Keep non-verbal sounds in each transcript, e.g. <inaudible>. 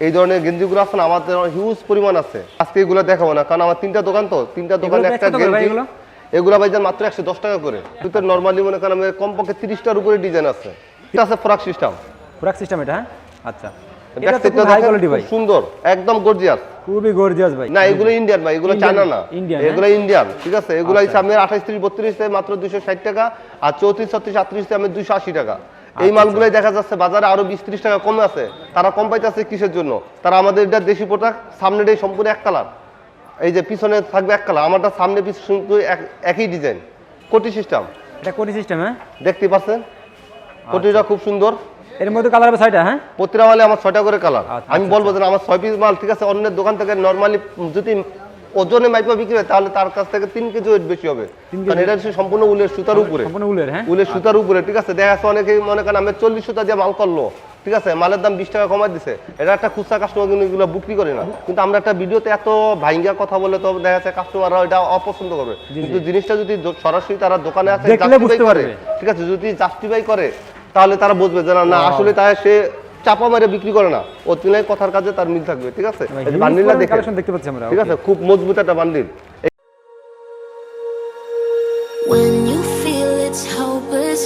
এই ধরনের গেঞ্জিগুলো আছে না আমাদের হিউজ পরিমাণ আছে। আজকে এগুলো দেখাবো না কারণ আমার তিনটা দোকান তো তিনটা দোকানে একটা গেঞ্জি এগুলো? ভাই মাত্র একশো দশ টাকা করে। কিন্তু নর্মালি মনে করেন আমাদের কমপক্ষে তিরিশটার উপরে ডিজাইন আছে। এটা আছে ফ্রক সিস্টেম পুরাক সিস্টেম এটা হ্যাঁ? আচ্ছা। এটা তো খুব হাই কোয়ালিটি ভাই। সুন্দর একদম গর্জিয়াস খুবই গর্জিয়াস ভাই। না এগুলো ইন্ডিয়ান ভাই এগুলো Indian, চায়না না। Indian, হ্যাঁ? এগুলো ইন্ডিয়ান ঠিক আছে? এগুলো হচ্ছে আমি আঠাশ ত্রিশ বত্রিশ মাত্র দুশো ষাট টাকা আর চৌত্রিশ ছত্রিশ আটত্রিশ আমি দুশো আশি টাকা। এই আচ্ছা, মালগুলোই দেখা যাচ্ছে বাজারে আরও বিশ ত্রিশ টাকা কমে আছে। তারা কম পাইতেছে কিসের জন্য? তারা আমাদের এটা দেশি প্রোডাক্ট সামনেটাই সম্পূর্ণ এক কালার। এই যে পিছনে থাকবে এক কালার আমারটা সামনে পিছনে একই ডিজাইন কোটি সিস্টেম এটা কোটি সিস্টেম হ্যাঁ? দেখতে পাচ্ছেন? কোটিটা খুব সুন্দর। এর মধ্যে কালার হবে ছয়টা হ্যাঁ? প্রতিটা মালে আমার ছয়টা করে কালার আচ্ছা, আমি বলব যে আমার ছয় পিস মাল ঠিক আছে অন্যের দোকান থেকে নর্মালি যদি ওজনে মাইপা বিক্রি হয় তাহলে তার কাছ থেকে তিন কেজি ওয়েট বেশি হবে। কারণ এটা হচ্ছে সম্পূর্ণ উলের সুতার উপরে। সম্পূর্ণ উলের হ্যাঁ? উলের সুতার উপরে ঠিক আছে? দেখা যাচ্ছে অনেকেই মনে করেন আমি চল্লিশ সুতা দিয়ে মাল করল। ঠিক আছে? মালের দাম বিশ টাকা কমাই দিছে। এটা একটা খুচরা কাস্টমার কিন্তু এগুলো বিক্রি করে না। কিন্তু আমরা একটা ভিডিওতে এত ভাইঙ্গা কথা বলে তো দেখা যাচ্ছে কাস্টমাররা এটা অপছন্দ করবে। কিন্তু জিনিসটা যদি সরাসরি তারা দোকানে আসে ঠিক আছে? যদি জাস্টিফাই করে তাহলে তারা বুঝবে যে না, না আসলে তাই সে চাপা মেরে বিক্রি করে না ও তুলনায় কথার কাজে তার মিল থাকবে ঠিক আছে বান্ডিলটা দেখতে পাচ্ছি আমরা ঠিক আছে খুব মজবুত একটা bundle When you feel it's hopeless,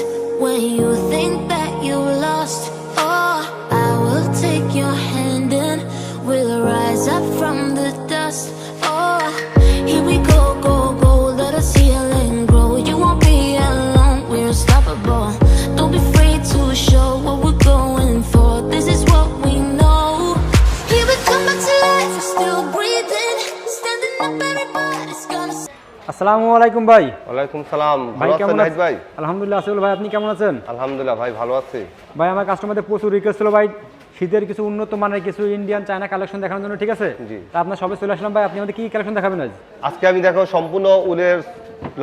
when you think that you lost, oh, I will take your hand and we'll rise up from the dust. আসসালামু আলাইকুম ভাই। ওয়ালাইকুম সালাম। ভাই কেমন আছেন ভাই? আলহামদুলিল্লাহ আসল ভাই আপনি কেমন আছেন? আলহামদুলিল্লাহ ভাই ভালো আছি। ভাই আমার কাস্টমারদের প্রচুর রিকোয়েস্ট ছিল ভাই। শীতের কিছু উন্নত মানের কিছু ইন্ডিয়ান চায়না কালেকশন দেখানোর জন্য ঠিক আছে? জি। তা আপনার সবে চলে আসলাম ভাই আপনি আমাদের কি কালেকশন দেখাবেন আজ? আজকে আমি দেখো সম্পূর্ণ উলের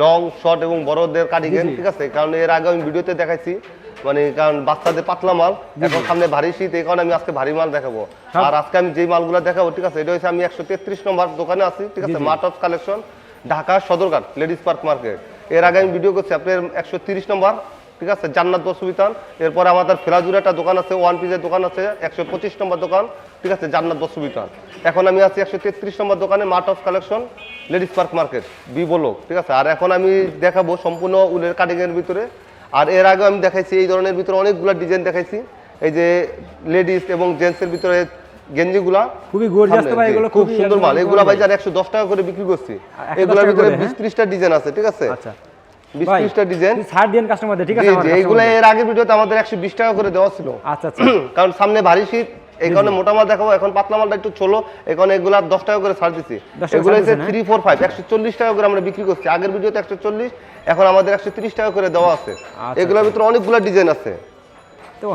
লং শর্ট এবং বড়দের কার্ডিগেন। ঠিক আছে? কারণ এর আগে আমি ভিডিওতে দেখাইছি মানে কারণ বাচ্চাদের পাতলা মাল এখন সামনে ভারী শীত এই কারণে আমি আজকে ভারী মাল দেখাবো। আর আজকে আমি যেই মালগুলো দেখাবো ঠিক আছে? এটা হচ্ছে আমি একশো তেত্রিশ নম্বর দোকানে আছি ঠিক আছে? Mart of collection Dhaka Sadarghat ladies park market. এর আগে আমি ভিডিও করছি, আপনার একশো তিরিশ নম্বর, ঠিক আছে? জান্নাত বসুবিতান এরপরে আমাদের ফেরাজুর একটা দোকান আছে, ওয়ান পিসের দোকান আছে, একশো পঁচিশ নম্বর দোকান, ঠিক আছে? জান্নাত বসুবিতান এখন আমি আছি একশো তেত্রিশ নম্বর দোকানে, mart of collection, ladies park market, B বলো, ঠিক আছে? আর এখন আমি দেখাবো সম্পূর্ণ উলের কাটিংয়ের ভিতরে। আর এর আগে আমি দেখাইছি, এই ধরনের ভিতরে অনেকগুলো ডিজাইন দেখাইছি। এই যে লেডিস এবং জেন্টসের ভিতরে গেঞ্জিগুলা খুবই তো ভাই, এগুলো খুব সুন্দর মাল। এগুলা ভাই। যার একশো দশ টাকা করে বিক্রি করছি। 110 এগুলোর ভিতরে করে, বিশ হ্যাঁ? ত্রিশটা ডিজাইন আছে ঠিক আছে? আচ্ছা। বিশ ভাই ত্রিশটা ডিজাইন। ছাড় দিন কাস্টমারদের ঠিক আছে জি এইগুলো। এর আগের ভিডিওতে আমাদের একশো বিশ টাকা করে দেওয়া ছিল। আচ্ছা আচ্ছা। <clears throat> কারণ সামনে ভারী শীত এই কারণে মোটা মাল দেখাবো এখন পাতলা মালটা একটু এই কারণে এগুলা দশ টাকা করে ছাড় দিচ্ছি 10 টাকা এগুলো হচ্ছে থ্রি ফোর ফাইভ একশো চল্লিশ টাকা করে আমরা বিক্রি করছি। আগের ভিডিওতে একশো চল্লিশ এখন আমাদের একশো তিরিশ টাকা করে দেওয়া আছে। আচ্ছা, এগুলোর ভিতরে অনেকগুলো ডিজাইন আছে।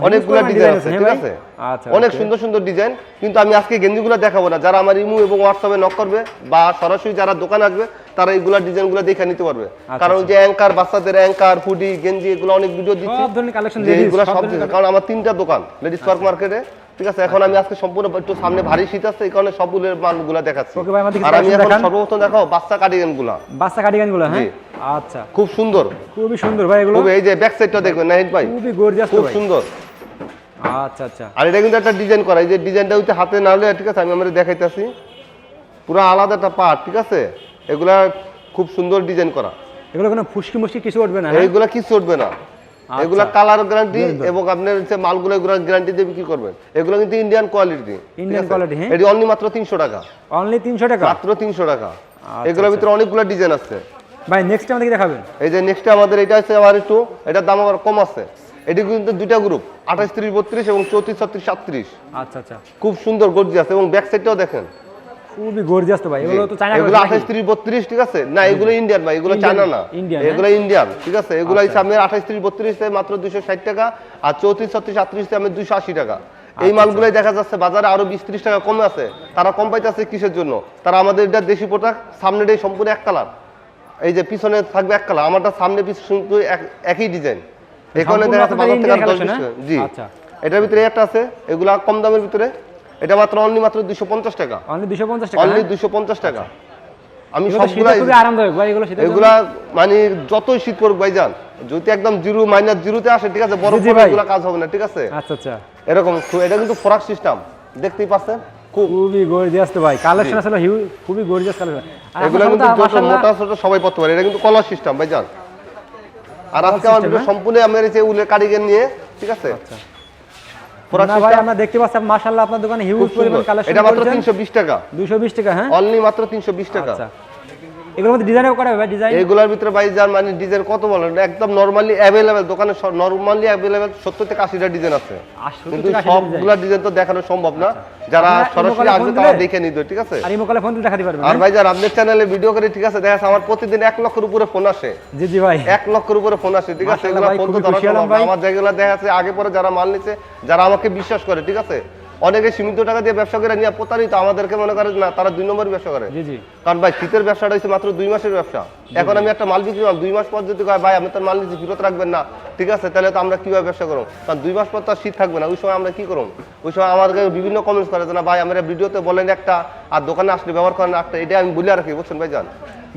অনেকগুলো ডিজাইন আছে ঠিক আছে? আচ্ছা অনেক সুন্দর সুন্দর ডিজাইন কিন্তু আমি আজকে গেঞ্জিগুলো দেখাবো না। যারা আমার ইমু এবং হোয়াটসঅ্যাপে নক করবে বা সরাসরি যারা দোকানে আসবে তারা এইগুলা ডিজাইনগুলো দেখে নিতে পারবে। কারণ যে অ্যাঙ্কার বাচ্চাদের অ্যাঙ্কার হুডি গেঞ্জি এগুলো অনেক ভিডিও দিচ্ছি। সব ধরনের কালেকশন যে এইগুলো সব কারণ আমার তিনটা দোকান লেডিস পার্ক মার্কেটে ঠিক আছে? এখন আমি আজকে সম্পূর্ণ একটু সামনে ভারী শীত আছে এই কারণে সবগুলোর মালগুলো দেখাচ্ছি। আর আমি এখন সর্বপ্রথম দেখাও বাচ্চা কার্ডিগানগুলা বাচ্চা কাটিগানগুলো হ্যাঁ। আচ্ছা। খুব সুন্দর। খুবই সুন্দর ভাই এগুলো। এই যে ব্যাক সাইডটা দেখবেন নাহিদ ভাই। খুবই গর্জিয়াস খুব সুন্দর। আচ্ছা আচ্ছা। আর এটা কিন্তু একটা ডিজাইন করা এই যে ডিজাইনটা হইতে হাতে না হলে ঠিক আছে আমি আমরা দেখাইতেছি। পুরো আলাদা একটা পার্ট ঠিক আছে? এগুলা খুব সুন্দর ডিজাইন করা। এগুলো কোনো ফুসকি মুসকি কিছু উঠবে না? এইগুলা কিছু উঠবে না। এগুলা কালার গ্যারান্টি এবং আপনার হচ্ছে মালগুলো এগুলো গ্যারান্টি দিয়ে বিক্রি করবেন। এগুলো কিন্তু ইন্ডিয়ান কোয়ালিটি Indian quality, হ্যাঁ? এটি অনলি মাত্র তিনশো টাকা। অনলি তিনশো টাকা? মাত্র তিনশো টাকা। আচ্ছা, এগুলোর ভিতরে অনেকগুলো ডিজাইন আছে। ভাই নেক্সট আমাদেরকে দেখাবেন? এই যে নেক্সট আমাদের এটা আছে আবার একটু এটার দাম আবার কম আছে। এটি কিন্তু দুইটা গ্রুপ আঠাশ ত্রিশ বত্রিশ এবং চৌত্রিশ ছত্রিশ সাতত্রিশ। আচ্ছা আচ্ছা। খুব সুন্দর গর্জিয়াস এবং ব্যাক সাইডটাও দেখেন। খুবই গর্জিয়াস তো ভাই এগুলো তো চায়না এগুলো আঠাশ ত্রিশ বত্রিশ ঠিক আছে? না এগুলো ইন্ডিয়ান ভাই এগুলো চায়না না? এগুলো ইন্ডিয়ান ঠিক আছে? এগুলো হচ্ছে আমি আঠাশ ত্রিশ বত্রিশ মাত্র দুশো ষাট টাকা আর চৌত্রিশ ছত্রিশ আটত্রিশ আমি দুশো আশি টাকা। আচ্ছা, এই মালগুলোই দেখা যাচ্ছে বাজারে আরও বিশ ত্রিশ টাকা কমে আছে। তারা কম পাইতেছে কিসের জন্য? তারা আমাদের এটা দেশি প্রোডাক্ট সামনেটাই সম্পূর্ণ এক কালার এই যে পিছনে থাকবে এক কালার আমারটা সামনে পিছনে কিন্তু একই ডিজাইন এখানে দেখা যাচ্ছে বাজার থেকে দশ collection, বিশ হ্যাঁ? জি। আচ্ছা। এটার ভিতরে একটা আছে এগুলা কম দামের ভিতরে। এটা মাত্র অনলি মাত্র দুশো পঞ্চাশ টাকা। অনলি টাকা হ্যাঁ? টাকা। আমি এগুলো তো শীতে সবগুলাই খুবই আরামদায়ক ভাই এগুলো শীতে এগুলা মানে যতই শীত পড়ুক ভাই যান যদি একদম জিরো মাইনাস জিরোতে আসে ঠিক আছে বড় এগুলা কাজ হবে না ঠিক আছে? আচ্ছা আচ্ছা। এরকম এটা কিন্তু ফরাক সিস্টেম দেখতেই পাচ্ছেন? খুবই গর্জিয়াস তো ভাই। কালেকশন আসলে খুবই গর্জিয়াস কালেকশন এগুলো কিন্তু যত মোটা ছোট সবাই পড়তে পারে। এটা কিন্তু কলার সিস্টেম ভাই জান। আর আজকে আমার ভিডিও হ্যাঁ? সম্পূর্ণ আমার এই যে উলের কারিগর নিয়ে ঠিক আছে? ভাই আমরা দেখতে পাচ্ছি মাশাআল্লাহ আপনার দোকানে হিউজ পরিমাণ কালেকশন এটা মাত্র তিনশো বিশ টাকা। 220 টাকা হ্যাঁ? অনলি মাত্র তিনশো বিশ টাকা। আচ্ছা। এগুলোর মধ্যে ডিজাইনও করা হবে ডিজাইন এইগুলোর ভিতরে ভাই যার মানে ডিজাইন কত বলেন একদম নরমালি অ্যাভেলেবেল দোকানে নরমালি অ্যাভেলেবেল সত্তর থেকে আশিটা ডিজাইন আছে। কিন্তু। সবগুলা ডিজাইন তো দেখানো সম্ভব না। যারা সরাসরি আসবে তারা দেখে ঠিক আছে? আর ইমোকলে ফোন দেখাতে পারবেন আর হ্যাঁ? ভাই যার আপনার চ্যানেলে ভিডিও করে ঠিক আছে? দেখা যাচ্ছে আমার প্রতিদিন এক লক্ষের উপরে ফোন আসে। জি জি ভাই। এক লক্ষের উপরে ফোন আসে ঠিক আছে? এগুলো ফোন তো ধরা। আমার যেগুলো দেখা যাচ্ছে আগে পরে যারা মাল নিচ্ছে যারা আমাকে বিশ্বাস করে ঠিক আছে? অনেকে সীমিত টাকা দিয়ে ব্যবসা করে নিয়ে প্রতারিত আমাদেরকে মনে করে না তারা দুই নম্বর ব্যবসা করে। জি জি। কারণ ভাই শীতের ব্যবসাটা হচ্ছে মাত্র দুই মাসের ব্যবসা। এখন আমি একটা মাল বিক্রি করলাম দুই মাস পর যদি ভাই আমি তার মাল নিচ্ছি ফেরত রাখবেন না। ঠিক আছে তাহলে তো আমরা কীভাবে ব্যবসা করব? কারণ দুই মাস পর তো আর শীত থাকবে না ওই সময় আমরা কি করব? ওই সময় আমাদেরকে বিভিন্ন কমেন্টস করে না ভাই আমরা ভিডিওতে বলেন একটা আর দোকানে আসলে ব্যবহার করেন একটা। এটা আমি বলে রাখি বুঝছেন ভাই জান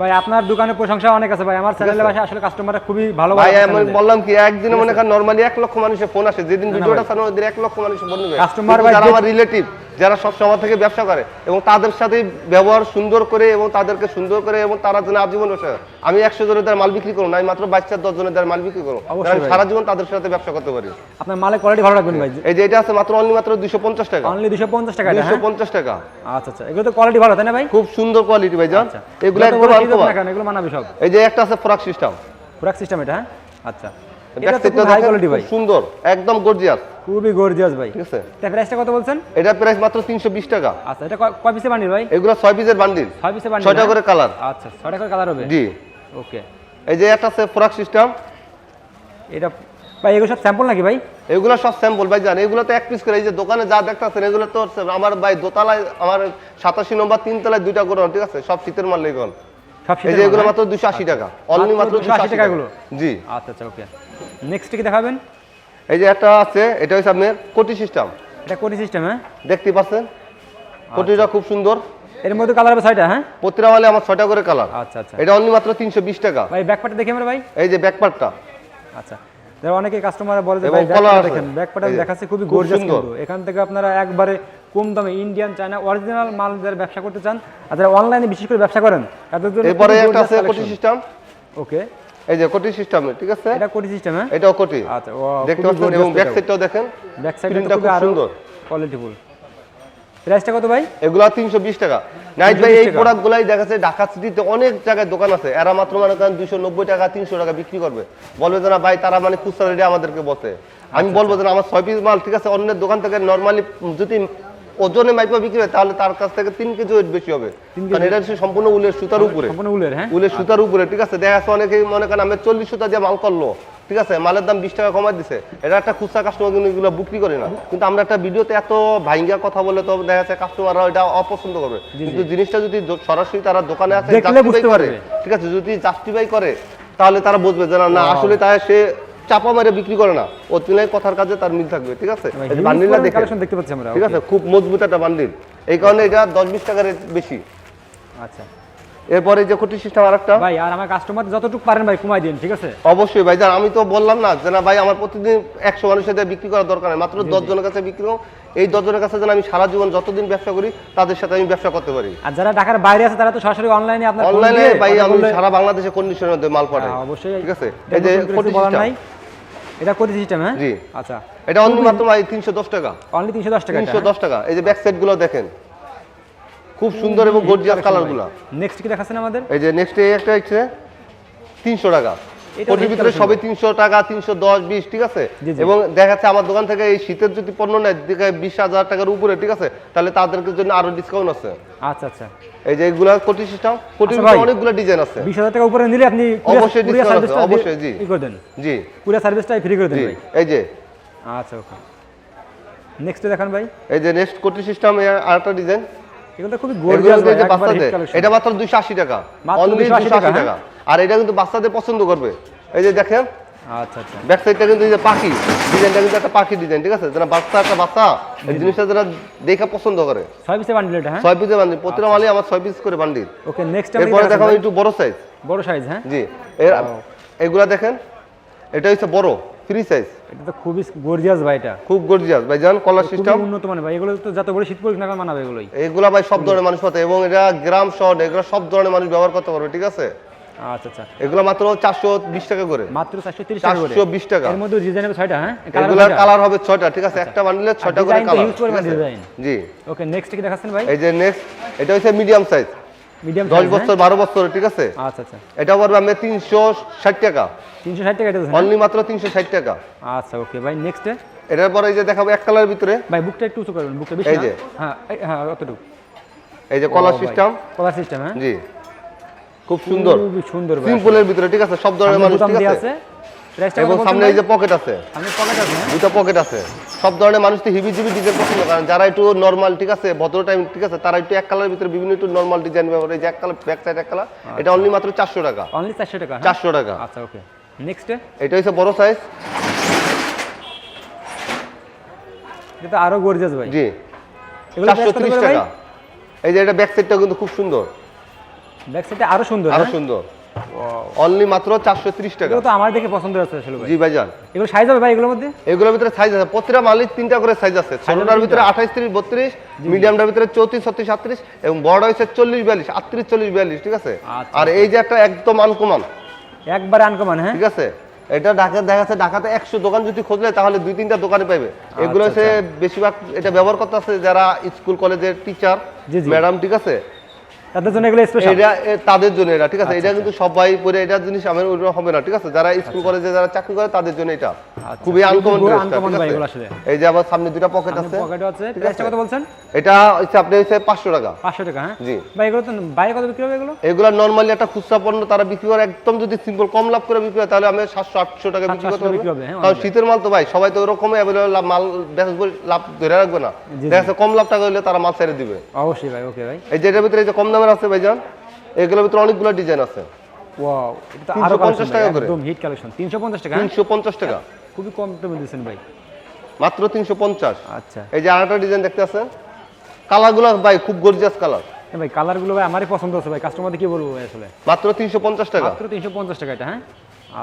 ভাই আপনার দোকানের প্রশংসা অনেক আছে ভাই। আমার চ্যানেলে ভাষা আসলে কাস্টমাররা খুবই ভালো ভাই আমি বললাম কি একদিনে মনে করেন নরমালি এক লক্ষ মানুষের ফোন আসে। যেদিন ভিডিওটা ছাড়ো দিন এক লক্ষ মানুষের ফোন নেবে। কিন্তু ভাই যারা আমার রিলেটিভ যারা সব সময় থেকে ব্যবসা করে এবং তাদের সাথে ব্যবহার সুন্দর করে এবং তাদেরকে সুন্দর করে এবং তারা যেন আজীবন ব্যবসা করে। আমি একশো জনের দ্বারা মাল বিক্রি করব না আমি মাত্র বাচ্চার দশ জনের দ্বারা মাল বিক্রি করব আমি সারা জীবন তাদের সাথে ব্যবসা করতে পারি। আপনার মালের কোয়ালিটি ভালো রাখবেন ভাই। এই যে এটা আছে মাত্র অনলি মাত্র দুশো পঞ্চাশ টাকা। অনলি দুশো পঞ্চাশ টাকা দুশো হ্যাঁ? পঞ্চাশ টাকা। আচ্ছা আচ্ছা। এগুলো তো কোয়ালিটি ভালো তাই না ভাই? খুব সুন্দর কোয়ালিটি ভাই জান। আচ্ছা। এগুলো একদম এগুলো মানাবে সব। এই যে একটা আছে ফ্রাক সিস্টেম ফ্রাক সিস্টেম এটা হ্যাঁ? আচ্ছা। সুন্দর একদম গর্জিয়াস খুবই গর্জিয়াস ভাই। ঠিক আছে। এটা প্রাইসটা কত বলছেন? এটা প্রাইস মাত্র তিনশো বিশ টাকা। আচ্ছা এটা কয়- কয় বান্ডিল ভাই? এগুলো ছয় পিসের বান্ডিল ছয় পিসে বান্ডিল ছয়টা করে কালার আচ্ছা ছয়টা করে কালার হবে? জি। ওকে এই যে একটা আছে ফ্রক সিস্টেম এটা ভাই এগুলো সব স্যাম্পল নাকি ভাই? এগুলো সব স্যাম্পল ভাই জান এগুলো তো এক পিস করে এই যে দোকানে যা দেখতেছেন এগুলো তো আমার ভাই দোতলায় আমার সাতাশি নম্বর তিন তলায় দুইটা করে ঠিক আছে সব শীতের মাল এগুলো। সব এই যে এগুলো মাত্র দুশো আশি টাকা। অনলি মাত্র মাত্র 280 টাকা টাকা। এগুলো? জি। হ্যাঁ? আচ্ছা আচ্ছা ওকে নেক্সট কি দেখাবেন? এই যে একটা আছে এটা হচ্ছে আপনার কোটি সিস্টেম। এটা কোটি সিস্টেম হ্যাঁ? দেখতে পাচ্ছেন? কোটিটা খুব সুন্দর। এর মধ্যে কালার হবে ছয়টা হ্যাঁ? প্রতিটা মালে আমার ছয়টা করে কালার। আচ্ছা আচ্ছা। এটা অনলি মাত্র তিনশো বিশ টাকা। ভাই ব্যাকপার্টটা দেখি আমরা ভাই। এই যে ব্যাকপার্টটা আচ্ছা। যারা অনেকে কাস্টমার বলে যে ভাই দেখেন ব্যাকপার্ট দেখাচ্ছে খুবই খুব গর্জিয়াস। কিন্তু। এখান থেকে আপনারা একবারে কম দামে ইন্ডিয়ান চায়না অরিজিনাল মাল যারা ব্যবসা করতে চান আর যারা অনলাইনে বিশেষ করে ব্যবসা করেন তাদের জন্য এরপরে একটা আছে কোটি সিস্টেম। ওকে এই যে কোটি সিস্টেম ঠিক আছে? এটা কোটি সিস্টেম হ্যাঁ? এটাও কোটি। আচ্ছা দেখতে পাচ্ছেন এবং ব্যাক সাইডটাও দেখেন। ব্যাক সাইডে প্রিন্টটা খুব সুন্দর। কোয়ালিটিফুল প্রাইসটা কত ভাই? এগুলো তিনশো বিশ টাকা। নাইট ভাই এই টাকা। প্রোডাক্ট গুলাই দেখা যাচ্ছে ঢাকা সিটিতে অনেক জায়গায় দোকান আছে। এরা মাত্র মনে দুইশো নব্বই টাকা তিনশো টাকা বিক্রি করবে। বলবে যে না ভাই তারা মানে খুচরা রেটে আমাদেরকে বসে আমি আচ্ছা, বলব যে আমার ছয় পিস মাল ঠিক আছে অন্যের দোকান থেকে নরমালি যদি ওজনে মাইপা বিক্রি হয় তাহলে তার কাছ থেকে তিন কেজি ওয়েট বেশি হবে। কারণ এটা হচ্ছে সম্পূর্ণ উলের সুতার উপরে। সম্পূর্ণ উলের হ্যাঁ? উলের সুতার উপরে ঠিক আছে? দেখা যাচ্ছে অনেকেই মনে করেন আমি চল্লিশ সুতা দিয়ে মাল করল। ঠিক আছে? মালের দাম বিশ টাকা কমাই দিছে। এটা একটা খুচরা কাস্টমার কিন্তু এগুলো বিক্রি করে না। কিন্তু আমরা একটা ভিডিওতে এত ভাইঙ্গা কথা বলে তো দেখা যাচ্ছে কাস্টমাররা এটা অপছন্দ করবে। কিন্তু জিনিসটা যদি সরাসরি তারা দোকানে আসে। ঠিক আছে? যদি জাস্টিফাই করে তাহলে তারা বুঝবে যে না না আসলে তাই সে চাপা মেরে বিক্রি করে না। ও তুলে কথার কাজে তার মিল থাকবে ঠিক আছে? বান্ডিলটা দেখে দেখতে পাচ্ছি আমরা ঠিক আছে? খুব মজবুত একটা বান্ডিল। এই কারণে এটা দশ বিশ টাকার বেশি। আচ্ছা। এরপরে যে কোটি সিস্টেম আর একটা ভাই আর আমার কাস্টমার যতটুকু পারেন ভাই কমাই দিন ঠিক আছে? অবশ্যই ভাই আমি তো বললাম না যে না ভাই আমার প্রতিদিন একশো মানুষের দিয়ে বিক্রি করার দরকার নেই। মাত্র দশ জনের কাছে বিক্রি করো এই দশ জনের কাছে যেন আমি সারা জীবন যতদিন ব্যবসা করি তাদের সাথে আমি ব্যবসা করতে পারি। আর যারা ঢাকার বাইরে আছে তারা তো সরাসরি অনলাইনে আপনার অনলাইনে ভাই আমি সারা বাংলাদেশে কন্ডিশনের মধ্যে মাল পাঠাই। হ্যাঁ, অবশ্যই। ঠিক আছে? এই যে কোটি সিস্টেম নাই। এটা কোটি সিস্টেম হ্যাঁ? জি। আচ্ছা। এটা অনলি মাত্র ভাই তিনশো দশ টাকা। অনলি তিনশো দশ টাকা তিনশো দশ টাকা। এই যে ব্যাক সাইডগুলো দেখেন। খুব সুন্দর এবং গর্জিয়াস কালারগুলা। নেক্সট কি দেখাচ্ছেন আমাদের? এই যে নেক্সট একটা আছে তিনশো টাকা। কোটির ভিতরে সবই তিনশো টাকা তিনশো দশ বিশ ঠিক আছে। এবং দেখা যাচ্ছে আমার দোকান থেকে এই শীতের যদি পণ্য নেয় বিশ হাজার টাকার উপরে ঠিক আছে? তাহলে তাদেরকে জন্য আরও ডিসকাউন্ট আছে। আচ্ছা আচ্ছা। এই যে এগুলা কোটি সিস্টেম ভিতরে অনেকগুলো ডিজাইন আছে। বিশ হাজার টাকা উপরে নিলে আপনি অবশ্যই আছে, অবশ্যই, জি। করে দেন। জি। কুরিয়ার সার্ভিসটাই ফ্রি করে দেন ভাই। এই যে। আচ্ছা ওকে। নেক্সট দেখান ভাই। এই যে নেক্সট কোটি সিস্টেম আর একটা ডিজাইন এগুলো খুবই গর্জিয়াস এটা মাত্র দুইশো আশি টাকা। অনলি 280 দুশো আশি টাকা, টাকা। আর এটা কিন্তু বাচ্চাদের পছন্দ করবে। এই যে দেখেন আচ্ছা আচ্ছা। ব্যাক সাইডটা কিন্তু এই যে পাখি ডিজাইনটা কিন্তু একটা পাখি ডিজাইন ঠিক আছে? যারা বাচ্চা একটা বাচ্চা এই জিনিসটা যারা দেখে পছন্দ করে। ছয় পিসে বান্ডিল এটা হ্যাঁ? ছয় পিসের বান্ডিল প্রতিটা মালই আমার ছয় পিস করে বান্ডিল ওকে নেক্সট এরপরে দেখাবো একটু বড় সাইজ বড় সাইজ হ্যাঁ? জি। এগুলা দেখেন এটা হচ্ছে বড় ফ্রি সাইজ এটা তো খুবই গর্জিয়াস ভাই এটা। খুব গর্জিয়াস ভাইজান কলার সিস্টেম উন্নত মানের ভাই। এগুলো তো যত বড় শীত পড়ুক না মানাবে এগুলোই। এগুলা ভাই সব ধরনের মানুষ পাতে এবং এটা গ্রাম শহর এগুলো সব ধরনের মানুষ ব্যবহার করতে পারবে ঠিক আছে? আচ্ছা আচ্ছা। এগুলো মাত্র চারশো বিশ টাকা করে। মাত্র টাকা করে। টাকা। এর মধ্যে হ্যাঁ? Colour কালার হবে ছয়টা ঠিক আছে? একটা বান্ডিলে ছয়টা করে কালার huge পরিমাণ design। জি। ওকে নেক্সট কি দেখাচ্ছেন ভাই? এই যে নেক্সট এটা হচ্ছে মিডিয়াম সাইজ মিডিয়াম দশ বছর বারো বছর ঠিক আছে? আচ্ছা আচ্ছা। এটা পড়বে ষাট টাকা। তিনশো ষাট টাকা এটা অনলি মাত্র তিনশো ষাট টাকা। হ্যাঁ? আচ্ছা ওকে ভাই নেক্সট এটার পরে এই যে দেখাবো এক কালার ভিতরে। ভাই বুকটা একটু উঁচু করবেন বুকটা বেশি এই যে। হ্যাঁ হ্যাঁ অতটুকু। এই যে কলার সিস্টেম কলার সিস্টেম হ্যাঁ? জি। খুব সুন্দর। সুন্দর সিম্পলের ভিতরে ঠিক আছে? সব ধরনের মানুষ ঠিক আছে? এবং সামনে এই যে পকেট আছে। আমি পকেট আছে হ্যাঁ? দুটো পকেট আছে। সব ধরনের মানুষ তো হিবি জিবি ডিজাইন পছন্দ করেন যারা একটু নর্মাল ঠিক আছে? ভদ্র টাইম ঠিক আছে? তারা একটু এক কালারের ভিতরে বিভিন্ন একটু নর্মাল ডিজাইন ব্যবহার করে এই যে এক কালার ব্যাক সাইড এক কালার এটা অনলি মাত্র চারশো টাকা। অনলি চারশো টাকা হ্যাঁ? চারশো টাকা। আচ্ছা ওকে নেক্সট এটা হচ্ছে বড় সাইজ এটা আরও গর্জিয়াস ভাই। জি। চারশো টাকা। এই যে এটা ব্যাক সাইডটা কিন্তু খুব সুন্দর। ব্যাক সাইডটা আরও সুন্দর আরও হ্যাঁ? সুন্দর। অনলি মাত্র চারশো ত্রিশ টাকা। এগুলো তো আমার দেখে পছন্দ হচ্ছে আসলে ভাই। জি ভাইজান। এগুলো সাইজ হবে ভাই এগুলোর মধ্যে? এগুলোর ভিতরে সাইজ আছে। প্রতিটা মালিক তিনটা করে সাইজ আছে। ছোটটার ভিতরে আঠাইশ ত্রিশ বত্রিশ মিডিয়ামটার ভিতরে চৌত্রিশ ছত্রিশ আটত্রিশ এবং বড় হয়েছে চল্লিশ বিয়াল্লিশ আটত্রিশ চল্লিশ বিয়াল্লিশ ঠিক আছে? আচ্ছা, আর এই যে একটা একদম আনকমান একবারে আনকমান হ্যাঁ? ঠিক আছে? এটা ঢাকা দেখা যাচ্ছে ঢাকাতে একশো দোকান যদি খুঁজলে তাহলে দুই তিনটা দোকানে পাবে এগুলো আচ্ছা, হচ্ছে বেশিরভাগ এটা ব্যবহার করতে আছে যারা স্কুল কলেজের টিচার। ম্যাডাম ঠিক আছে? তাদের জন্য এগুলো স্পেশাল এটা তাদের জন্য এটা ঠিক আছে? আচ্ছা, এটা কিন্তু সবাই পরে এটা জিনিস আমার হবে না ঠিক আছে? যারা স্কুল কলেজে যারা চাকরি করে তাদের জন্য এটা। খুবই আনকমন আসলে। এই যে আবার সামনে দুটা পকেট আছে। পকেট আছে। প্রাইসটা। কত বলছেন? এটা হচ্ছে আপনি হচ্ছে পাঁচশো টাকা। পাঁচশো টাকা হ্যাঁ? জি। ভাই এগুলো তো বাইরে কত বিক্রি হবে এগুলো? এগুলা নর্মালি একটা খুচরা পণ্য তারা বিক্রি করে একদম যদি সিম্পল কম লাভ করে বিক্রি হয় তাহলে আমি সাতশো আটশো টাকা বিক্রি করতে হবে, হ্যাঁ, কারণ শীতের মাল তো ভাই সবাই তো ওরকম অ্যাভেলেবল মাল বেচবো লাভ ধরে রাখবে না। দেখা কম লাভ টাকা হলে তারা মাল ছেড়ে দিবে। অবশ্যই ভাই ওকে ভাই। এই যে এটার ভিতরে যে কম দামের আছে ভাইজান। এগুলোর ভিতরে অনেকগুলো ডিজাইন আছে। ওয়াও এটা আরও 350 টাকা করে। একদম হিট কালেকশন 350 টাকা হ্যাঁ? তিনশো পঞ্চাশ টাকা। খুবই কম দামে দিয়েছেন ভাই। মাত্র তিনশো পঞ্চাশ। আচ্ছা। এই যে আরেকটা ডিজাইন দেখতে আছে? কালারগুলো ভাই খুব গর্জিয়াস কালার ভাই কালারগুলো ভাই আমারই পছন্দ আছে ভাই। কাস্টমারদের কি বলব ভাই আসলে? মাত্র তিনশো পঞ্চাশ টাকা। মাত্র 350 টাকা এটা হ্যাঁ?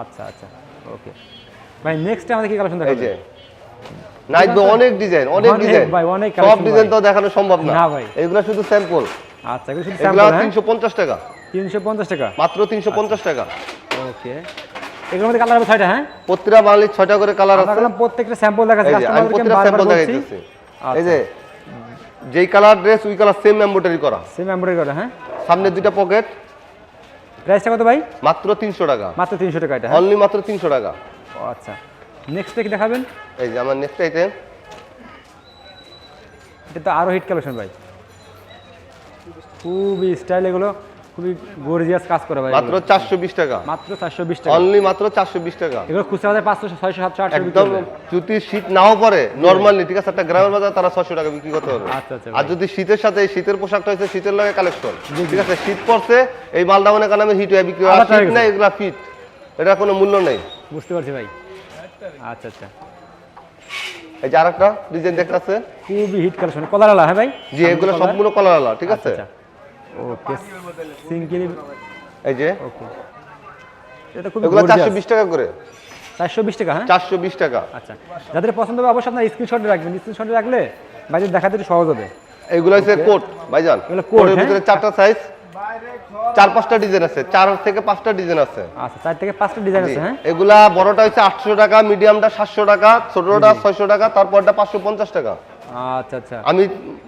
আচ্ছা আচ্ছা ওকে। ভাই নেক্সট আমাদের কি কালেকশন এই দেখাবেন? যে নাইট অনেক ডিজাইন অনেক অনেক ডিজাইন ভাই, অনেক সব ডিজাইন তো দেখানো সম্ভব না। না ভাই। এগুলো শুধু স্যাম্পল আচ্ছা শুধু এগুলো স্যাম্পল হ্যাঁ? তিনশো পঞ্চাশ টাকা। 350 টাকা? মাত্র তিনশো পঞ্চাশ টাকা। ওকে। এগুলোর মধ্যে কালার হবে ছয়টা হ্যাঁ? প্রতিটা বাঙালির ছয়টা করে কালার আছে। বললাম প্রত্যেকটা স্যাম্পল দেখাচ্ছি আমি কাস্টমারদেরকে স্যাম্পল দেখাইতেছি। এই যে যেই কালার ড্রেস ওই কালার সেম এমব্রয়ডারি করা। সেম এমব্রয়ডারি করে হ্যাঁ? সামনে দুইটা পকেট প্রাইসটা কত ভাই? মাত্র তিনশো টাকা। মাত্র 300 টাকা এটা হ্যাঁ? অনলি মাত্র তিনশো টাকা। ও আচ্ছা। নেক্সট কি দেখাবেন? এই যে আমার নেক্সট আইটেম এটা তো আরও হিট কালেকশন ভাই। খুবই স্টাইল এগুলো খুবই গর্জিয়াস কাজ করে ভাই মাত্র চারশো বিশ টাকা। মাত্র চারশো বিশ টাকা। অনলি মাত্র চারশো বিশ টাকা। এগুলো খুচরা বাজারে পাঁচশো ছয়শো সাতশো আটশো বিক্রি একদম করবে। যদি শীত নাও পরে নর্মালি ঠিক আছে একটা গ্রামের বাজার তারা ছশো টাকা বিক্রি করতে পারবে। আচ্ছা, আচ্ছা, আর যদি শীতের সাথে শীতের পোশাকটা হচ্ছে শীতের লগে কালেকশন ঠিক আছে শীত পড়ছে এই মালটা মনে করেন হিট হয়ে বিক্রি হয়। আর শীত। নাই এগুলা ফিট এটা কোনো মূল্য নেই। বুঝতে পারছি ভাই। আচ্ছা আচ্ছা। এই যে আরেকটা ডিজাইন দেখতে আছে। খুবই হিট কালেকশন কলারালা হ্যাঁ ভাই? জি এগুলো সম্পূর্ণ কলার আলা ঠিক আছে। আচ্ছা। ওকে সিঙ্গেলি এই যে? ওকে। এটা খুব এগুলো চারশো বিশ টাকা করে। চারশো বিশ টাকা হ্যাঁ? চারশো বিশ টাকা। আচ্ছা। যাদের পছন্দ হবে অবশ্যই আপনার স্ক্রিনশট রাখবেন। স্ক্রিনশট রাখলে দেখাতে একটু সহজ হবে। এগুলো হচ্ছে কোট ভাইজান। এগুলো coat, কোটের হ্যাঁ? ভিতরে চারটা সাইজ চার পাঁচটা ডিজাইন আছে। চার থেকে পাঁচটা ডিজাইন আছে। আচ্ছা চার থেকে পাঁচটা ডিজাইন আছে হ্যাঁ? এগুলা বড়টা হচ্ছে আটশো টাকা মিডিয়ামটা সাতশো টাকা ছোটটা ছয়শো টাকা তারপরটা পাঁচশো পঞ্চাশ টাকা। আচ্ছা আচ্ছা। আমি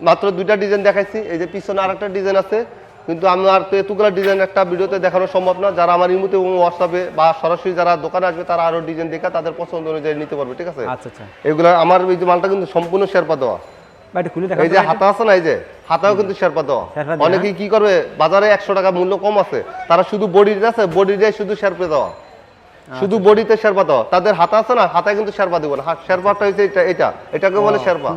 মাত্র দুইটা ডিজাইন দেখাইছি এই যে পিছনে আরেকটা ডিজাইন আছে কিন্তু আমি আর তো এতগুলো ডিজাইন একটা ভিডিওতে দেখানো সম্ভব না। যারা আমার ইমুতে হোয়াটসঅ্যাপে বা সরাসরি যারা দোকানে আসবে তারা আরও ডিজাইন দেখে তাদের পছন্দ অনুযায়ী নিতে পারবে ঠিক আছে? আচ্ছা আচ্ছা। এগুলা আমার এই যে মালটা কিন্তু সম্পূর্ণ শেরপা দেওয়া। এই যে হাতা আছে না এই যে হাতাও কিন্তু দেওয়া। শেরপা দেওয়া, অনেকেই কি করবে বাজারে একশো টাকা মূল্য কম আছে তারা শুধু বডি আছে বডি দিয়ে শুধু শেরপে দেওয়া। শুধু বডিতে শেরপা দেওয়া তাদের হাতা আছে না হাতায় কিন্তু শেরপা দিব না। শেরপাটা হচ্ছে এটা এটা। এটাকে বলে শেরপা।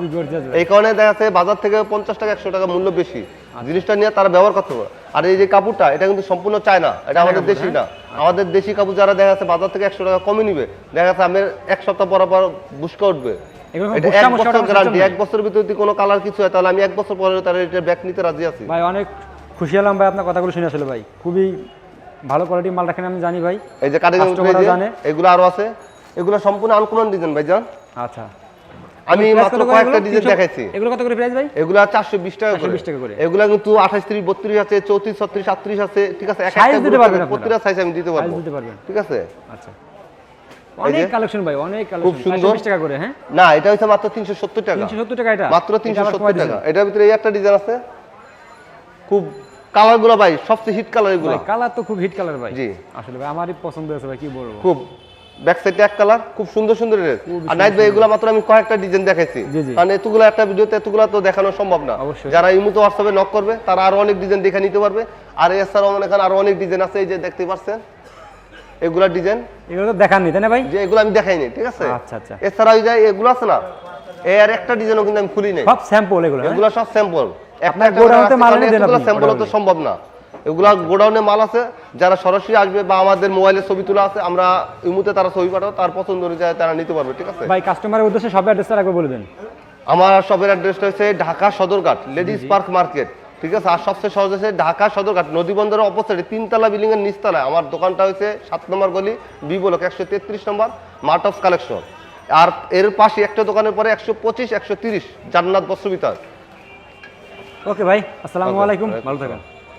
এই কারণে দেখা যাচ্ছে বাজার থেকে পঞ্চাশ টাকা একশো টাকা মূল্য বেশি। জিনিসটা নিয়ে তারা ব্যবহার করতে পারে আর এই যে কাপড়টা এটা কিন্তু সম্পূর্ণ চায়না। এটা আমাদের দেশি না। আমাদের দেশি কাপড় যারা দেখা যাচ্ছে বাজার থেকে একশো টাকা কমে নিবে দেখা যাচ্ছে আমি এক সপ্তাহ পর পর বুসকা উঠবে। এক বছর গ্যারান্টি এক বছরের ভিতরে যদি কোনো কালার কিছু হয় তাহলে আমি এক বছর পরে তার এটা ব্যাক নিতে রাজি আছি। ভাই অনেক খুশি হলাম ভাই আপনার কথাগুলো শুনে আসলে ভাই। খুবই ভালো কোয়ালিটির মাল রাখেন আমি জানি ভাই। এই যে কাটিং জানে। এগুলো আরও আছে এগুলো সম্পূর্ণ আনকমন ডিজাইন ভাইজান। আচ্ছা। আমি মাত্র কয়েকটা ডিজাইন দেখাইছি। এগুলো কত করে প্রাইস ভাই? এগুলা চারশো বিশ টাকা করে। 420 টাকা করে। এগুলা কিন্তু আঠাশ ত্রিশ বত্রিশ আছে চৌত্রিশ ছত্রিশ সাতত্রিশ আছে ঠিক আছে এক একটা দিতে group পারবেন থাকে, আপনারা? প্রতিটা সাইজ আমি দিতে পারব। দিতে পারবেন। ঠিক আছে? আচ্ছা। অনেক কালেকশন ভাই অনেক কালেকশন সুন্দর। 420 টাকা করে হ্যাঁ? না এটা হচ্ছে মাত্র তিনশো সত্তর টাকা। 370 টাকা এটা? মাত্র এটা তিনশো আবার সত্তর কয় টাকা। এটার ভিতরে এই একটা ডিজাইন আছে। খুব কালারগুলো ভাই সবচেয়ে হিট কালার এগুলো। কালার তো খুব হিট কালার ভাই। জি। আসলে ভাই আমারই পছন্দ হয়েছে ভাই কি বলব? খুব ব্যাক সাইডে এক কালার খুব সুন্দর সুন্দর ড্রেস আর নাইট ভাই এগুলো মাত্র আমি কয়েকটা ডিজাইন দেখাইছি। কারণ এতগুলো একটা ভিডিওতে এতগুলো তো দেখানো সম্ভব না। যারা ইমুতে হোয়াটসঅ্যাপে নক করবে তারা আরও অনেক ডিজাইন দেখে নিতে পারবে। আর এছাড়াও মনে করেন আরও অনেক ডিজাইন আছে এই যে দেখতে পাচ্ছেন? এগুলা ডিজাইন এগুলো দেখাননি তাই না ভাই? যে এগুলো আমি দেখাইনি ঠিক আছে? আচ্ছা, আচ্ছা। এছাড়া ওই যে এগুলো আছে না এই আর একটা ডিজাইনও কিন্তু আমি খুলি নাই। সব স্যাম্পল এগুলো হ্যাঁ? এগুলো সব স্যাম্পল আপনার গোডাউনতে মাল এনে দেন আপনি, স্যাম্পল তো সম্ভব না। এগুলা গোডাউনে মাল আছে যারা সরাসরি আসবে বা আমাদের মোবাইলে ছবি তোলা আছে আমরা ইমুতে তারা ছবি পাঠাও তার পছন্দ অনুযায়ী তারা নিতে পারবে ঠিক আছে? ভাই কাস্টমারের উদ্দেশ্যে সব অ্যাড্রেসটা বলে দেন। আমার শপের অ্যাড্রেসটা হচ্ছে Dhaka Sadarghat ladies park market ঠিক আছে? আর সবচেয়ে সহজ হচ্ছে ঢাকা সদরঘাট নদী বন্দরের অপোজিটে তিনতলা বিল্ডিং এর নিচতলায়। আমার দোকানটা হচ্ছে সাত নম্বর গলি বি ব্লক একশো তেত্রিশ নম্বর মার্ট অফ কালেকশন আর এর পাশে একটা দোকানের পরে একশো পঁচিশ একশো তিরিশ জান্নাত বস্ত্র বিতার ওকে ভাই আসসালামু আলাইকুম ভালো থাকেন